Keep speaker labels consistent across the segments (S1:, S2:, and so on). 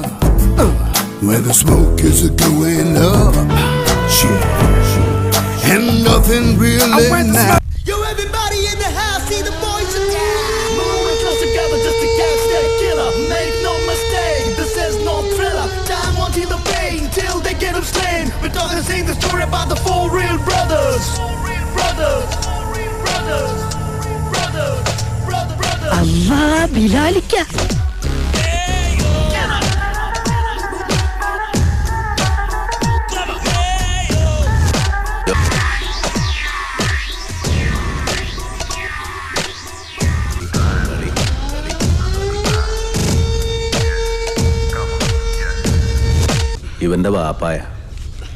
S1: where the smoke is going up. And nothing really matters.
S2: Yo, everybody in the house, see the boys yeah.
S3: Moving close together just to catch that killer. Make no mistake, this is no thriller. Time won't the pain till they get them slain. We're talking the same story about the four real brothers. Four real brothers. Real brothers.
S4: Allah bilalik.
S5: ഇവന്റെ വാപ്പായ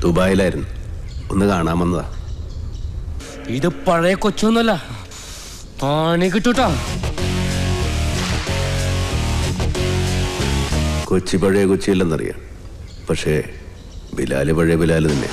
S5: ദുബായിലായിരുന്നു. ഒന്ന് കാണാൻ വന്നതാ.
S6: ഇത് പഴയ കൊച്ചൊന്നുമല്ല പണി കിട്ടൂട്ടാ.
S5: കൊച്ചി പഴയ കൊച്ചിയില്ലെന്നറിയാം. പക്ഷേ ബിലാൽ പഴയ ബിലാൽ തന്നെ.